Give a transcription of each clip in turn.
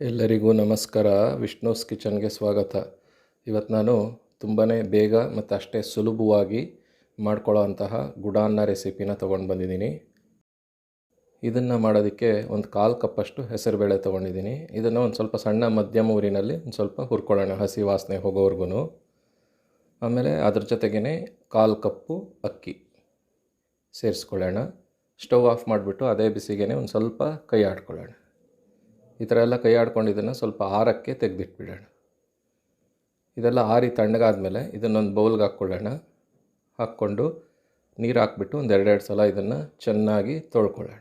ಎಲ್ಲರಿಗೂ ನಮಸ್ಕಾರ. ವಿಷ್ಣುಸ್ ಕಿಚನ್ಗೆ ಸ್ವಾಗತ. ಇವತ್ತು ನಾನು ತುಂಬಾ ಬೇಗ ಮತ್ತು ಅಷ್ಟೇ ಸುಲಭವಾಗಿ ಮಾಡ್ಕೊಳ್ಳೋ ಅಂತಹ ಗುಡಾನ್ನ ರೆಸಿಪಿನ ತೊಗೊಂಡು ಬಂದಿದ್ದೀನಿ. ಇದನ್ನು ಮಾಡೋದಕ್ಕೆ ಒಂದು ಕಾಲು ಕಪ್ಪಷ್ಟು ಹೆಸರುಬೇಳೆ ತೊಗೊಂಡಿದ್ದೀನಿ. ಇದನ್ನು ಒಂದು ಸ್ವಲ್ಪ ಸಣ್ಣ ಮಧ್ಯಮ ಊರಿನಲ್ಲಿ ಒಂದು ಸ್ವಲ್ಪ ಹುರ್ಕೊಳ್ಳೋಣ ಹಸಿ ವಾಸನೆ ಹೋಗೋವರೆಗೂ ಆಮೇಲೆ ಅದ್ರ ಜೊತೆಗೇ ಕಾಲು ಕಪ್ಪು ಅಕ್ಕಿ ಸೇರಿಸ್ಕೊಳ್ಳೋಣ. ಸ್ಟವ್ ಆಫ್ ಮಾಡಿಬಿಟ್ಟು ಅದೇ ಬಿಸಿಗೆ ಒಂದು ಸ್ವಲ್ಪ ಕೈ ಆಡ್ಕೊಳ್ಳೋಣ. ಈ ಥರ ಎಲ್ಲ ಕೈ ಆಡ್ಕೊಂಡಿದ್ದನ್ನು ಸ್ವಲ್ಪ ಆರಕ್ಕೆ ತೆಗೆದಿಟ್ಬಿಡೋಣ. ಇದೆಲ್ಲ ಆರಿ ತಣ್ಣಗಾದ್ಮೇಲೆ ಇದನ್ನೊಂದು ಬೌಲ್ಗೆ ಹಾಕ್ಕೊಳ್ಳೋಣ. ಹಾಕ್ಕೊಂಡು ನೀರು ಹಾಕ್ಬಿಟ್ಟು ಒಂದು ಎರಡೆರಡು ಸಲ ಇದನ್ನು ಚೆನ್ನಾಗಿ ತೊಳ್ಕೊಳ್ಳೋಣ.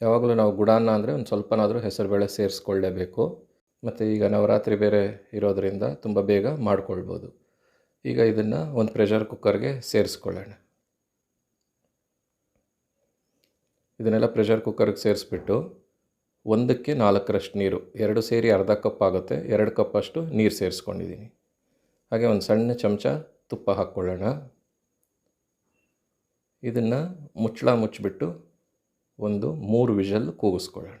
ಯಾವಾಗಲೂ ನಾವು ಗುಡಾನ್ನ ಅಂದರೆ ಒಂದು ಸ್ವಲ್ಪನಾದರೂ ಹೆಸರುಬೇಳೆ ಸೇರಿಸ್ಕೊಳ್ಳೇಬೇಕು. ಮತ್ತು ಈಗ ನವರಾತ್ರಿ ಬೇರೆ ಇರೋದರಿಂದ ತುಂಬ ಬೇಗ ಮಾಡ್ಕೊಳ್ಬೋದು. ಈಗ ಇದನ್ನು ಒಂದು ಪ್ರೆಷರ್ ಕುಕ್ಕರ್ಗೆ ಸೇರಿಸ್ಕೊಳ್ಳೋಣ. ಇದನ್ನೆಲ್ಲ ಪ್ರೆಷರ್ ಕುಕ್ಕರ್ಗೆ ಸೇರಿಸ್ಬಿಟ್ಟು ಒಂದಕ್ಕೆ ನಾಲ್ಕರಷ್ಟು ನೀರು, ಎರಡು ಸೇರಿ ಅರ್ಧ ಕಪ್ ಆಗುತ್ತೆ, ಎರಡು ಕಪ್ಪಷ್ಟು ನೀರು ಸೇರಿಸ್ಕೊಂಡಿದ್ದೀನಿ ಹಾಗೆ ಒಂದು ಸಣ್ಣ ಚಮಚ ತುಪ್ಪ ಹಾಕ್ಕೊಳ್ಳೋಣ. ಇದನ್ನು ಮುಚ್ಚಳ ಮುಚ್ಚಿಬಿಟ್ಟು ಒಂದು ಮೂರು ವಿಷಲ್ ಕೂಗಿಸ್ಕೊಳ್ಳೋಣ.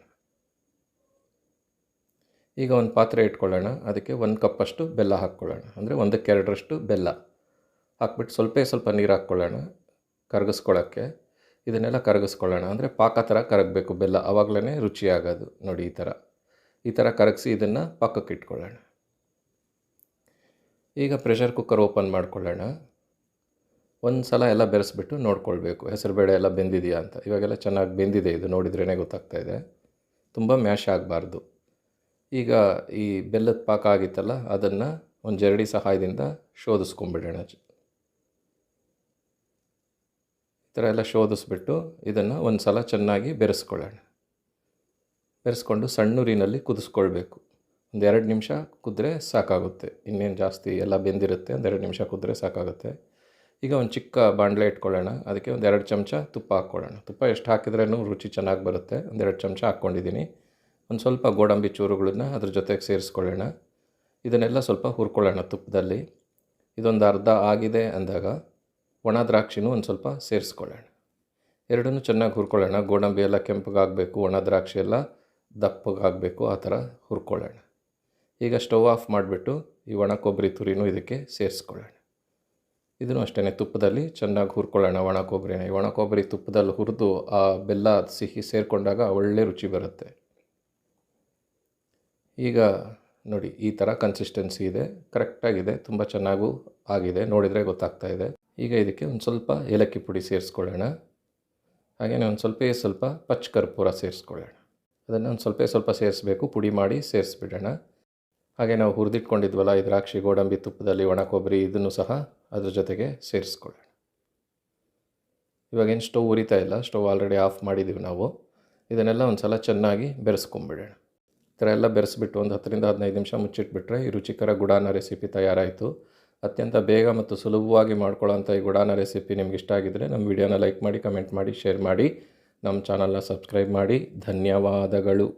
ಈಗ ಒಂದು ಪಾತ್ರೆ ಇಟ್ಕೊಳ್ಳೋಣ, ಅದಕ್ಕೆ ಒಂದು ಕಪ್ಪಷ್ಟು ಬೆಲ್ಲ ಹಾಕ್ಕೊಳ್ಳೋಣ. ಅಂದರೆ ಒಂದಕ್ಕೆ ಎರಡರಷ್ಟು ಬೆಲ್ಲ ಹಾಕ್ಬಿಟ್ಟು ಸ್ವಲ್ಪ ಸ್ವಲ್ಪ ನೀರು ಹಾಕ್ಕೊಳ್ಳೋಣ ಕರಗಿಸ್ಕೊಳ್ಳೋಕ್ಕೆ ಇದನ್ನೆಲ್ಲ ಕರಗಿಸ್ಕೊಳ್ಳೋಣ. ಅಂದರೆ ಪಾಕ ಥರ ಕರಗಬೇಕು ಬೆಲ್ಲ. ಆವಾಗಲೇ ರುಚಿಯಾಗೋದು ನೋಡಿ ಈ ಥರ ಈ ಥರ ಕರಗಿಸಿ ಇದನ್ನು ಪಕ್ಕಕ್ಕೆ ಇಟ್ಕೊಳ್ಳೋಣ. ಈಗ ಪ್ರೆಷರ್ ಕುಕ್ಕರ್ ಓಪನ್ ಮಾಡ್ಕೊಳ್ಳೋಣ. ಒಂದು ಸಲ ಎಲ್ಲ ಬೆರೆಸ್ಬಿಟ್ಟು ನೋಡ್ಕೊಳ್ಬೇಕು. ಹೆಸರುಬೇಳೆ ಎಲ್ಲ ಬೆಂದಿದೆಯಾ ಅಂತ. ಇವಾಗೆಲ್ಲ ಚೆನ್ನಾಗಿ ಬೆಂದಿದೆ ಇದು. ನೋಡಿದ್ರೇ ಗೊತ್ತಾಗ್ತಾ ಇದೆ. ತುಂಬ ಮ್ಯಾಶ್ ಆಗಬಾರ್ದು. ಈಗ ಈ ಬೆಲ್ಲದ ಪಾಕ ಆಗಿತ್ತಲ್ಲ, ಅದನ್ನು ಒಂದು ಜರಡಿ ಸಹಾಯದಿಂದ ಶೋಧಿಸ್ಕೊಂಬಿಡೋಣ ಈ ಥರ ಎಲ್ಲ ಶೋಧಿಸ್ಬಿಟ್ಟು ಇದನ್ನು ಒಂದು ಸಲ ಚೆನ್ನಾಗಿ ಬೆರೆಸ್ಕೊಳ್ಳೋಣ. ಬೆರೆಸ್ಕೊಂಡು ಸಣ್ಣೂರಿನಲ್ಲಿ ಕುದಿಸ್ಕೊಳ್ಬೇಕು. ಒಂದು ಎರಡು ನಿಮಿಷ ಕುದ್ರೆ ಸಾಕಾಗುತ್ತೆ. ಇನ್ನೇನು ಜಾಸ್ತಿ ಎಲ್ಲ ಬೆಂದಿರುತ್ತೆ, ಒಂದು ಎರಡು ನಿಮಿಷ ಕುದ್ರೆ ಸಾಕಾಗುತ್ತೆ. ಈಗ ಒಂದು ಚಿಕ್ಕ ಬಾಣಲೆ ಇಟ್ಕೊಳ್ಳೋಣ. ಅದಕ್ಕೆ ಒಂದು ಎರಡು ಚಮಚ ತುಪ್ಪ ಹಾಕ್ಕೊಳ್ಳೋಣ. ತುಪ್ಪ ಎಷ್ಟು ಹಾಕಿದ್ರೂ ರುಚಿ ಚೆನ್ನಾಗಿ ಬರುತ್ತೆ. ಒಂದೆರಡು ಚಮಚ ಹಾಕ್ಕೊಂಡಿದ್ದೀನಿ. ಒಂದು ಸ್ವಲ್ಪ ಗೋಡಂಬಿ ಚೂರುಗಳನ್ನ ಅದ್ರ ಜೊತೆಗೆ ಸೇರಿಸ್ಕೊಳ್ಳೋಣ. ಇದನ್ನೆಲ್ಲ ಸ್ವಲ್ಪ ಹುರ್ಕೊಳ್ಳೋಣ ತುಪ್ಪದಲ್ಲಿ. ಇದೊಂದು ಅರ್ಧ ಆಗಿದೆ ಅಂದಾಗ ಒಣ ದ್ರಾಕ್ಷಿನೂ ಒಂದು ಸ್ವಲ್ಪ ಸೇರಿಸ್ಕೊಳ್ಳೋಣ. ಎರಡನ್ನೂ ಚೆನ್ನಾಗಿ ಹುರ್ಕೊಳ್ಳೋಣ. ಗೋಡಂಬಿ ಎಲ್ಲ ಕೆಂಪಗಾಗಬೇಕು, ಒಣ ದ್ರಾಕ್ಷಿ ಎಲ್ಲ ದಪ್ಪಗಾಗಬೇಕು, ಆ ಥರ ಹುರ್ಕೊಳ್ಳೋಣ. ಈಗ ಸ್ಟವ್ ಆಫ್ ಮಾಡಿಬಿಟ್ಟು ಈ ಒಣ ಕೊಬ್ಬರಿ ತುರಿನೂ ಇದಕ್ಕೆ ಸೇರಿಸ್ಕೊಳ್ಳೋಣ. ಇದನ್ನು ಅಷ್ಟೇ ತುಪ್ಪದಲ್ಲಿ ಚೆನ್ನಾಗಿ ಹುರ್ಕೊಳ್ಳೋಣ ಒಣ ಕೊಬ್ಬರಿನ. ಈ ಒಣ ಕೊಬ್ಬರಿ ತುಪ್ಪದಲ್ಲಿ ಹುರಿದು ಆ ಬೆಲ್ಲ ಸಿಹಿ ಸೇರಿಕೊಂಡಾಗ ಒಳ್ಳೆ ರುಚಿ ಬರುತ್ತೆ. ಈಗ ನೋಡಿ, ಈ ಥರ ಕನ್ಸಿಸ್ಟೆನ್ಸಿ ಇದೆ. ಕರೆಕ್ಟಾಗಿದೆ ತುಂಬ ಚೆನ್ನಾಗೂ ಆಗಿದೆ. ನೋಡಿದರೆ ಗೊತ್ತಾಗ್ತಾ ಇದೆ. ಈಗ ಇದಕ್ಕೆ ಒಂದು ಸ್ವಲ್ಪ ಏಲಕ್ಕಿ ಪುಡಿ ಸೇರಿಸ್ಕೊಳ್ಳೋಣ. ಹಾಗೆಯೇ ಒಂದು ಸ್ವಲ್ಪ ಸ್ವಲ್ಪ ಪಚ್ಚ ಕರ್ಪೂರ ಸೇರಿಸ್ಕೊಳ್ಳೋಣ. ಅದನ್ನು ಒಂದು ಸ್ವಲ್ಪ ಸ್ವಲ್ಪ ಸೇರಿಸಬೇಕು. ಪುಡಿ ಮಾಡಿ ಸೇರಿಸ್ಬಿಡೋಣ. ಹಾಗೆ ನಾವು ಹುರಿದಿಟ್ಕೊಂಡಿದ್ವಲ್ಲ, ಈ ದ್ರಾಕ್ಷಿ ಗೋಡಂಬಿ ತುಪ್ಪದಲ್ಲಿ ಒಣ ಕೊಬ್ಬರಿ ಇದನ್ನು ಸಹ ಅದರ ಜೊತೆಗೆ ಸೇರಿಸ್ಕೊಳ್ಳೋಣ. ಇವಾಗೇನು ಸ್ಟವ್ ಉರಿತಾ ಇಲ್ಲ. ಸ್ಟವ್ ಆಲ್ರೆಡಿ ಆಫ್ ಮಾಡಿದ್ದೀವಿ ನಾವು. ಇದನ್ನೆಲ್ಲ ಒಂದು ಸಲ ಚೆನ್ನಾಗಿ ಬೆರೆಸ್ಕೊಂಬಿಡೋಣ. ಥರ ಎಲ್ಲ ಬೆರೆಸ್ಬಿಟ್ಟು ಒಂದು ಹತ್ತರಿಂದ ಹದಿನೈದು ನಿಮಿಷ ಮುಚ್ಚಿಟ್ಬಿಟ್ರೆ ಈ ರುಚಿಕರ ಗುಡಾನ ರೆಸಿಪಿ ತಯಾರಾಯಿತು. ಅತ್ಯಂತ ಬೇಗ ಮತ್ತು ಸುಲಭವಾಗಿ ಮಾಡ್ಕೊಳ್ಳೋಂಥ ಈ ಗುಡಾನ ರೆಸಿಪಿ ನಿಮ್ಗೆ ಇಷ್ಟ ಆಗಿದ್ದರೆ ನಮ್ಮ ವಿಡಿಯೋನ ಲೈಕ್ ಮಾಡಿ ಕಮೆಂಟ್ ಮಾಡಿ ಶೇರ್ ಮಾಡಿ. ನಮ್ಮ ಚಾನಲ್ನ ಸಬ್ಸ್ಕ್ರೈಬ್ ಮಾಡಿ. ಧನ್ಯವಾದಗಳು.